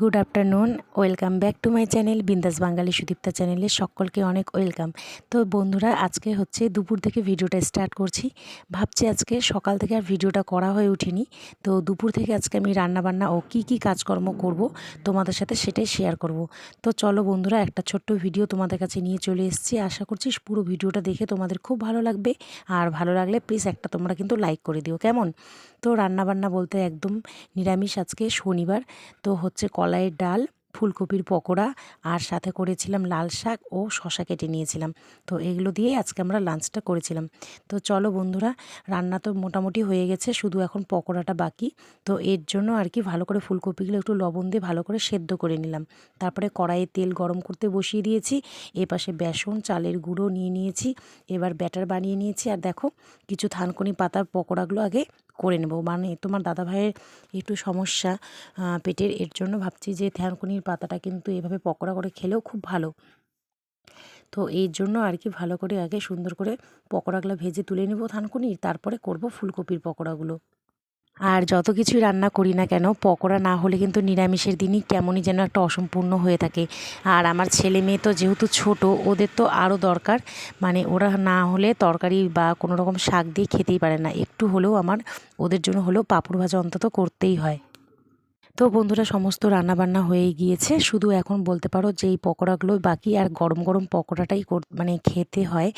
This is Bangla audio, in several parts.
Good afternoon, welcome back to my channel Bindaas Bangali Sudipta চ্যানেলে সকলকে অনেক ওয়েলকাম। তো বন্ধুরা, আজকে হচ্ছে দুপুর থেকে ভিডিওটা স্টার্ট করছি। ভাবছি আজকে সকাল থেকে আর ভিডিওটা করা হয়ে ওঠেনি। তো দুপুর থেকে আজকে আমি রান্নাবান্না ও কি কি কাজকর্ম করব তোমাদের সাথে সেটাই শেয়ার করব। তো চলো বন্ধুরা, একটা ছোট্ট ভিডিও তোমাদের কাছে নিয়ে চলে এসেছি। আশা করছি পুরো ভিডিওটা দেখে তোমাদের খুব ভালো লাগবে। আর ভালো লাগলে প্লিজ একটা তোমরা কিন্তু লাইক করে দিও, কেমন? তো রান্নাবান্না বলতে একদম নিরামিষ আজকে শনিবার। তো হচ্ছে কলাইয়ের ডাল, ফুলকপির পকোড়া আর সাথে করেছিলাম লাল শাক ও শশা কেটে নিয়েছিলাম। তো এগুলো দিয়েই আজকে আমরা লাঞ্চটা করেছিলাম। তো চলো বন্ধুরা, রান্না তো মোটামুটি হয়ে গেছে, শুধু এখন পকোড়াটা বাকি। তো এর জন্য আর কি ভালো করে ফুলকপিগুলো একটু লবণ দিয়ে ভালো করে সেদ্ধ করে নিলাম। তারপরে কড়াইয়ে তেল গরম করতে বসিয়ে দিয়েছি। এ পাশে বেসন, চালের গুঁড়ো নিয়ে নিয়েছি। এবার ব্যাটার বানিয়ে নিয়েছি। আর দেখো, কিছু থানকুনি পাতার পকোড়াগুলো আগে করে নেব। মানে তোমার দাদা ভাইয়ের একটু সমস্যা পেটের, এর জন্য ভাবছি যে থ্যানকুনির পাতাটা কিন্তু এভাবে পকোড়া করে খেলেও খুব ভালো। তো এই জন্য আর কি ভালো করে আগে সুন্দর করে পকোড়াগুলো ভেজে তুলে নেব থানকুনির তারপরে করব ফুলকপির পকোড়াগুলো। আর যত কিছুই রান্না করি না কেন, পকোড়া না হলে কিন্তু নিরামিষের দিনই কেমনই যেন একটা অসম্পূর্ণ হয়ে থাকে। আর আমার ছেলে মেয়ে তো যেহেতু ছোট, ওদের তো আরও দরকার। মানে ওরা না হলে তরকারি বা কোনো রকম শাক দিয়ে খেতেই পারে না। একটু হলেও আমার, ওদের জন্য হলেও পাঁপড় ভাজা অন্তত করতেই হয়। তো বন্ধুরা, সমস্ত রান্নাবান্না হয়ে গিয়েছে। শুধু এখন বলতে পারো যে এই পকোড়াগুলো বাকি আর গরম গরম পকোড়াটাই মানে খেতে হয়।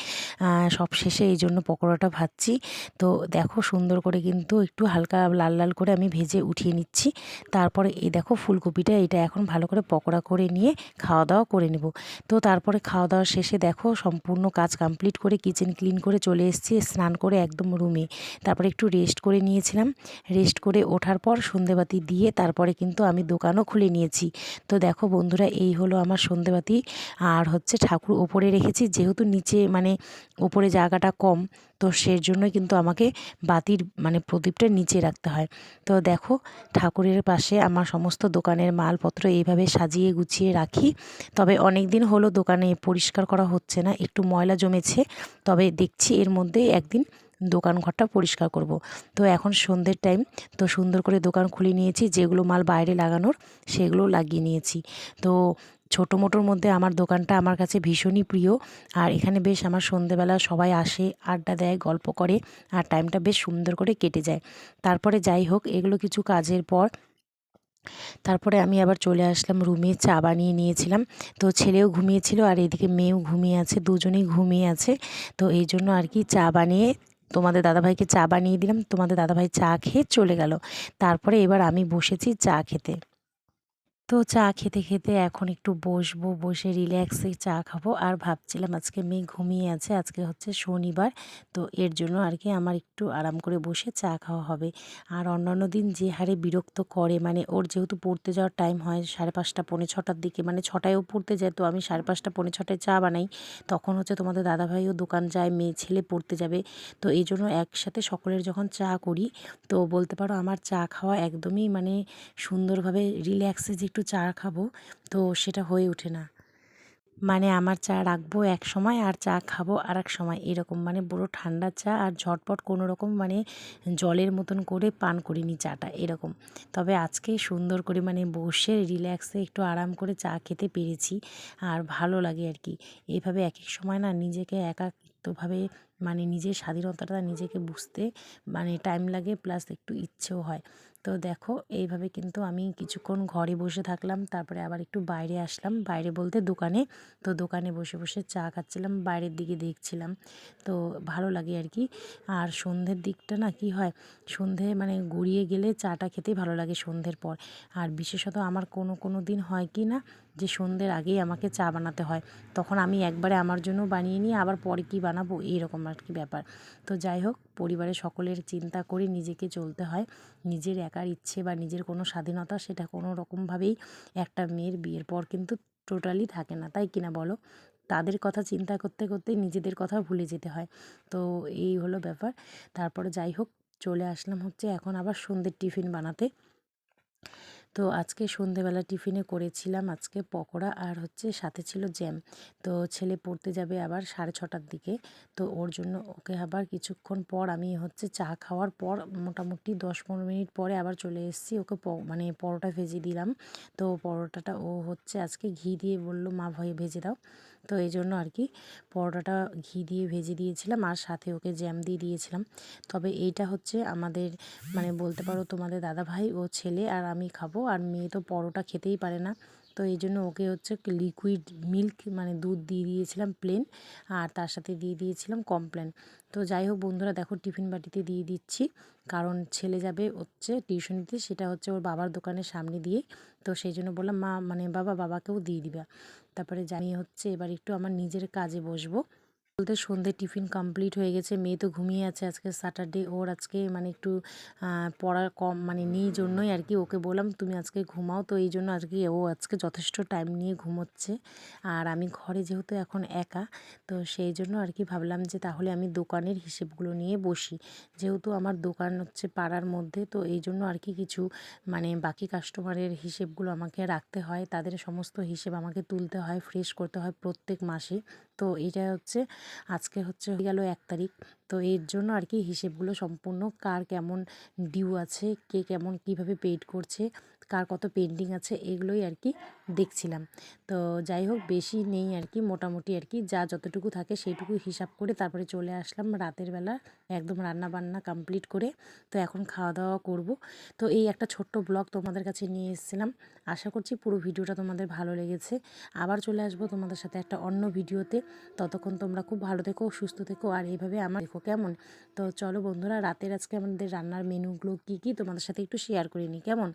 সব শেষে এই জন্য পকোড়াটা ভাজছি। তো দেখো সুন্দর করে কিন্তু একটু হালকা লাল লাল করে আমি ভেজে উঠিয়ে নিচ্ছি। তারপরে এই দেখো ফুলকপিটা, এটা এখন ভালো করে পকোড়া করে নিয়ে খাওয়া দাওয়া করে নেব। তো তারপরে খাওয়া দাওয়া শেষে দেখো সম্পূর্ণ কাজ কমপ্লিট করে কিচেন ক্লিন করে চলে এসেছি, স্নান করে একদম রুমে। তারপরে একটু রেস্ট করে নিয়েছিলাম। রেস্ট করে ওঠার পর সন্ধেবাতি দিয়ে তারপর পরে কিন্তু আমি দোকানও খুলে নিয়েছি। তো দেখো বন্ধুরা, এই হলো আমার সন্ধেবাতি। আর হচ্ছে ঠাকুর ওপরে রেখেছি, যেহেতু নিচে মানে ওপরে জায়গাটা কম, তো সের জন্যই কিন্তু আমাকে বাতির মানে প্রদীপটা নিচে রাখতে হয়। তো দেখো, ঠাকুরের পাশে আমার সমস্ত দোকানের মালপত্র এইভাবে সাজিয়ে গুছিয়ে রাখি। তবে অনেক দিন হলো দোকানে পরিষ্কার করা হচ্ছে না, একটু ময়লা জমেছে। তবে দেখছি এর মধ্যে একদিন দোকান ঘরটা পরিষ্কার করব। তো এখন সন্ধ্যের টাইম তো সুন্দর করে দোকান খুলে নিয়েছি, যেগুলো মাল বাইরে লাগানোর সেগুলো লাগিয়ে নিয়েছি। তো ছোটো মোটোর মধ্যে আমার দোকানটা আমার কাছে ভীষণই প্রিয়। আর এখানে বেশ আমার সন্ধেবেলা সবাই আসে, আড্ডা দেয়, গল্প করে, আর টাইমটা বেশ সুন্দর করে কেটে যায়। তারপরে যাই হোক, এগুলো কিছু কাজের পর তারপরে আমি আবার চলে আসলাম রুমে, চা বানিয়ে নিয়েছিলাম। তো ছেলেও ঘুমিয়েছিল আর এদিকে মেয়েও ঘুমিয়ে আছে, দুজনেই ঘুমিয়ে আছে। তো এই জন্য আর কি চা বানিয়ে তোমাদের দাদাভাইকে চা বানিয়ে দিলাম, তোমাদের দাদাভাই চা খেয়ে চলে গেল। তারপরে এবার আমি বসেছি চা খেতে। তো চা খেতে খেতে এখন একটু বসবো, বসে রিল্যাক্সে চা খাব। আর ভাবছিলাম আজকে মেয়ে ঘুমিয়ে আছে, আজকে হচ্ছে শনিবার। তো এর জন্য আর কি আমার একটু আরাম করে বসে চা খাওয়া হবে। আর অন্যান্য দিন যে হারে বিরক্ত করে মানে ওর যেহেতু পড়তে যাওয়ার টাইম হয় সাড়ে পাঁচটা, পৌনে ছটার দিকে মানে ছটায়ও পড়তে যায়, তো আমি সাড়ে পাঁচটা, পৌনে ছটায় চা বানাই। তখন হচ্ছে তোমাদের দাদাভাইও দোকান যায়, মেয়ে ছেলে পড়তে যাবে। তো এই জন্য একসাথে সকলের যখন চা করি, তো বলতে পারো আমার চা খাওয়া একদমই মানে সুন্দরভাবে রিল্যাক্সে যে একটু চা খাব, তো সেটা হয়ে ওঠে না। মানে আমার চা রাখব এক সময় আর চা খাব আর এক সময়। এরকম মানে পুরো ঠান্ডা চা আর ঝটপট কোনো রকম মানে জলের মতন করে পান করিনি চাটা, এরকম। তবে আজকে সুন্দর করে মানে বসে রিল্যাক্সে একটু আরাম করে চা খেতে পেরেছি আর ভালো লাগে আর কি। এইভাবে এক এক সময় না নিজেকে একাকিত্বভাবে মানে নিজের স্বাধীনতাটা নিজেকে বুঝতে মানে টাইম লাগে প্লাস একটু ইচ্ছেও হয়। তো দেখো, এইভাবে কিন্তু আমি কিছুক্ষণ ঘরে বসে থাকলাম, তারপরে আবার একটু বাইরে আসলাম। বাইরে বলতে দোকানে, তো দোকানে বসে বসে চা খাচ্ছিলাম, বাইরের দিকে দেখছিলাম। তো ভালো লাগে আর কি। আর সন্ধ্যের দিকটা না কি হয়, সন্ধে মানে গড়িয়ে গেলে চাটা খেতেই ভালো লাগে সন্ধ্যের পর। আর বিশেষত আমার কোনো কোনো দিন হয় কি না, যে সন্ধ্যের আগেই আমাকে চা বানাতে হয়। তখন আমি একবারে আমার জন্য বানিয়ে নিয়ে আবার পরে কী বানাবো, এইরকম আর কি ব্যাপার। তো যাই হোক পরিবারের সকলের চিন্তা করে নিজেকে চলতে হয়। নিজের একার ইচ্ছে বা নিজের কোনো স্বাধীনতা সেটা কোনো রকমভাবেই একটা মেয়ের বিয়ের পর কিন্তু টোটালি থাকে না। তাই কিনা বলো? তাদের কথা চিন্তা করতে করতে নিজেদের কথা ভুলে যেতে হয়। তো এই হলো ব্যাপার। তারপরে যাই হোক, চলে আসলাম হচ্ছে এখন আবার সন্ধ্যের টিফিন বানাতে। তো আজকে সন্ধেবেলা টিফিনে করেছিলাম আজকে পকোড়া আর হচ্ছে সাথে ছিল জ্যাম। তো ছেলে পড়তে যাবে আবার সাড়ে ছটার দিকে। তো ওর জন্য ওকে আবার কিছুক্ষণ পর আমি হচ্ছে চা খাওয়ার পর মোটামুটি দশ পনেরো মিনিট পরে আবার চলে এসেছি। ওকে মানে পরোটা ভেজে দিলাম। তো পরোটাটা ও হচ্ছে আজকে ঘি দিয়ে বলল, মা, ভয়ে ভেজে দাও। তো এই জন্য আর কি পরোটাটা ঘি দিয়ে ভেজে দিয়েছিলাম আর সাথে ওকে জ্যাম দিয়ে দিয়েছিলাম। তবে এইটা হচ্ছে আমাদের মানে বলতে পারো তোমাদের দাদা ভাই ও ছেলে আর আমি খাব আর মেয়ে তো পরোটা খেতেই পারে না। তো এই জন্য ওকে হচ্ছে লিকুইড মিল্ক মানে দুধ দিয়ে দিয়েছিলাম প্লেন আর তার সাথে দিয়ে দিয়েছিলাম কমপ্লেন তো যাই হোক বন্ধুরা দেখো টিফিন বাটিতে দিয়ে দিচ্ছি। কারণ ছেলে যাবে হচ্ছে টিউশন দিতে সেটা হচ্ছে ওর বাবার দোকানের সামনে দিয়ে তো সেই জন্য বললাম, মা মানে বাবা, বাবাকেও দিয়ে দিবা। তারপরে জানিয়ে হচ্ছে এবার একটু আমার নিজের কাজে বসবো। বলতে সন্ধ্যে টিফিন কমপ্লিট হয়ে গেছে। মেয়ে তো ঘুমিয়ে আছে আজকে স্যাটারডে ওর আজকে মানে একটু পড়া কম মানে নেই জন্যই আর কি। ওকে বললাম, তুমি আজকে ঘুমাও। তো এই জন্য আজকে ও আজকে যথেষ্ট টাইম নিয়ে ঘুমোচ্ছে। আর আমি ঘরে যেহেতু এখন একা, তো সেই জন্য আর কি ভাবলাম যে তাহলে আমি দোকানের হিসেবগুলো নিয়ে বসি। যেহেতু আমার দোকান হচ্ছে পাড়ার মধ্যে, তো এই জন্য আর কি কিছু মানে বাকি কাস্টমারের হিসেবগুলো আমাকে রাখতে হয়। তাদের সমস্ত হিসেব আমাকে তুলতে হয় ফ্রেশ করতে হয় প্রত্যেক মাসে। তো এটা হচ্ছে আজকে হচ্ছে হয়ে গেল এক তারিখ। তো এর জন্য আর কি হিসেবগুলো সম্পূর্ণ কার কেমন ডিউ আছে, কে কেমন কীভাবে পেড করছে কার কত পেন্ডিং আছে এগুলোই আর কি দেখছিলাম। তো যাই হোক, বেশি নেই আর কি মোটামুটি আর কি যা যতটুকু থাকে সেইটুকু হিসাব করে তারপরে চলে আসলাম রাতের বেলা, একদম রান্না বান্না কমপ্লিট করে, তো এখন খাওয়া দাওয়া করব। তো এই একটা ছোট্ট ব্লগ তোমাদের কাছে নিয়ে এসেছিলাম, আশা করছি পুরো ভিডিওটা তোমাদের ভালো লেগেছে। আবার চলে আসব তোমাদের সাথে একটা অন্য ভিডিওতে, ততক্ষণ তোমরা খুব ভালো থেকো, সুস্থ থেকো, আর এইভাবে আমার দেখো কেমন? তো চলো বন্ধুরা, রাতের আজকে আমাদের রান্নার মেনুগুলো কী কী, তোমাদের সাথে একটু শেয়ার করে নিই, কেমন?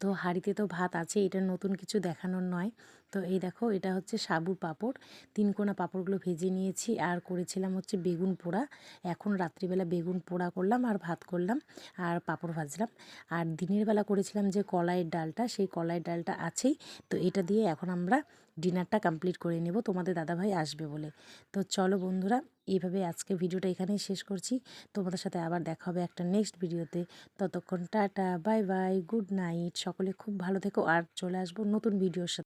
তো হাঁড়িতে তো ভাত আছে, এটা নতুন কিছু দেখানোর নয়। তো এই দেখো, এটা হচ্ছে সাবুর পাঁপড়। তিনকোনা পাঁপড়গুলো ভেজে নিয়েছি আর করেছিলাম হচ্ছে বেগুন পোড়া। এখন রাত্রিবেলা বেগুন পোড়া করলাম আর ভাত করলাম আর পাঁপড় ভাজলাম। আর দিনের বেলা করেছিলাম যে কলাইয়ের ডালটা, সেই কলাইয়ের ডালটা আছেই। তো এটা দিয়ে এখন আমরা ডিনারটা কমপ্লিট করে নেব, তোমাদের দাদাভাই আসবে বলে। তো চলো বন্ধুরা এইভাবে আজকে ভিডিওটা এখানেই শেষ করছি। তোমাদের সাথে আবার দেখা হবে একটা নেক্সট ভিডিওতে। ততক্ষণ tata bye bye good night সকলে খুব ভালো থেকো। আর চলে আসব নতুন ভিডিওর সাথে।